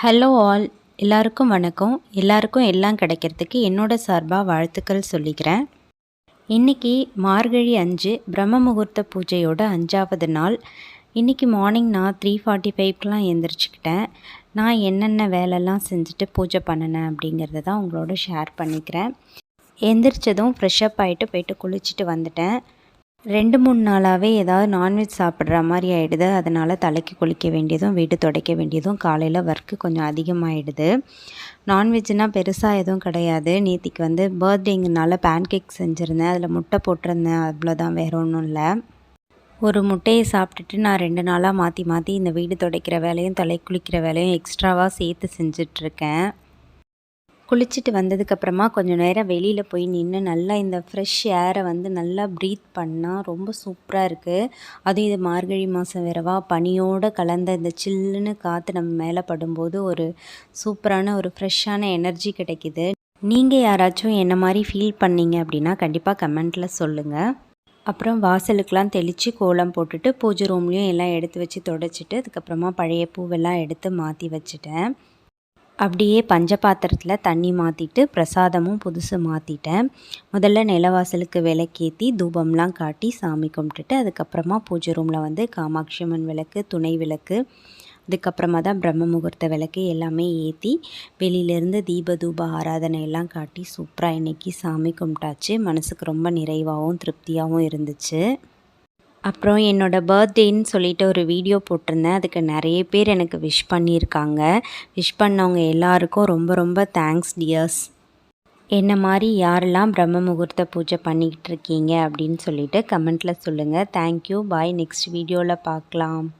Hello all எல்லாருக்கும் வணக்கம். எல்லாருக்கும் எல்லாம் கிடைக்கிறதுக்கு என்னோட சார்பாக வாழ்த்துக்கள் சொல்லிக்கிறேன். இன்றைக்கி மார்கழி அஞ்சு பிரம்ம முகூர்த்த பூஜையோட அஞ்சாவது நாள். இன்றைக்கி மார்னிங் நான் த்ரீ ஃபார்ட்டி ஃபைவ்க்கெலாம் எழுந்திரிச்சிக்கிட்டேன் நான் என்னென்ன வேலைலாம் செஞ்சுட்டு பூஜை பண்ணினேன் அப்படிங்கிறத தான் உங்களோட ஷேர் பண்ணிக்கிறேன். எந்திரிச்சதும் ஃப்ரெஷ்ஷப் ஆகிட்டு போயிட்டு குளிச்சுட்டு வந்துட்டேன். ரெண்டு மூணு நாளாகவே ஏதாவது நான்வெஜ் சாப்பிட்ற மாதிரி ஆகிடுது அதனால் தலைக்கு குளிக்க வேண்டியதும் வீடு துடைக்க வேண்டியதும் காலையில் ஒர்க்கு கொஞ்சம் அதிகமாகிடுது நான்வெஜ்னால் பெருசாக எதுவும் கிடையாது. நேற்றுக்கு வந்து பர்த்டேங்கிறனால பேன்கேக் செஞ்சுருந்தேன். அதில் முட்டை போட்டிருந்தேன். அவ்வளோதான் வேற ஒன்றும் இல்லை. ஒரு முட்டையை சாப்பிட்டுட்டு நான் ரெண்டு நாளாக மாற்றி மாற்றி இந்த வீடு துடைக்கிற வேலையும் தலை குளிக்கிற வேலையும் எக்ஸ்ட்ராவாக சேர்த்து செஞ்சிட்ருக்கேன் குளிச்சுட்டு வந்ததுக்கப்புறமா கொஞ்சம் நேரம் வெளியில் போய் நின்று நல்லா இந்த ஃப்ரெஷ் ஏரை வந்து நல்லா ப்ரீத் பண்ணால் ரொம்ப சூப்பராக இருக்குது அதுவும் இது மார்கழி மாதம் வேறவா பனியோடு கலந்த இந்த சில்லுன்னு காற்று நம்ம மேலே படும்போது ஒரு சூப்பரான ஒரு ஃப்ரெஷ்ஷான எனர்ஜி கிடைக்கிது. நீங்கள் யாராச்சும் என்ன மாதிரி ஃபீல் பண்ணீங்க அப்படின்னா கண்டிப்பாக கமெண்ட்டில் சொல்லுங்கள் அப்புறம் வாசலுக்கெலாம் தெளித்து கோலம் போட்டுட்டு பூஜை ரூம்லேயும் எல்லாம் எடுத்து வச்சு தொடச்சிட்டு அதுக்கப்புறமா பழைய பூவெல்லாம் எடுத்து மாற்றி வச்சுட்டேன். அப்படியே பஞ்ச பாத்திரத்தில் தண்ணி மாற்றிட்டு பிரசாதமும் புதுசு மாற்றிட்டேன் முதல்ல நிலவாசலுக்கு விளக்கேற்றி தூபம்லாம் காட்டி சாமி கும்பிட்டுட்டு அதுக்கப்புறமா பூஜை ரூமில் வந்து காமாட்சி அம்மன் விளக்கு துணை விளக்கு அதுக்கப்புறமா தான் பிரம்ம முகூர்த்த விளக்கு எல்லாமே ஏற்றி வெளியிலேருந்து தீப தூப ஆராதனை எல்லாம் காட்டி சூப்பராக இன்றைக்கி சாமி கும்பிட்டாச்சு. மனசுக்கு ரொம்ப நிறைவாகவும் திருப்தியாகவும் இருந்துச்சு. அப்புறம் என்னோடய பர்த்டேன்னு சொல்லிட்டு ஒரு வீடியோ போட்டிருந்தேன். அதுக்கு நிறைய பேர் எனக்கு விஷ் பண்ணியிருக்காங்க. விஷ் பண்ணவங்க எல்லாருக்கும் ரொம்ப ரொம்ப தேங்க்ஸ் டியர்ஸ் என்ன மாதிரி யாரெல்லாம் பிரம்ம முகூர்த்த பூஜை பண்ணிக்கிட்டு இருக்கீங்க அப்படின்னு சொல்லிட்டு கமெண்ட்டில் சொல்லுங்கள் தேங்க்யூ பாய் நெக்ஸ்ட் வீடியோவில் பார்க்கலாம்.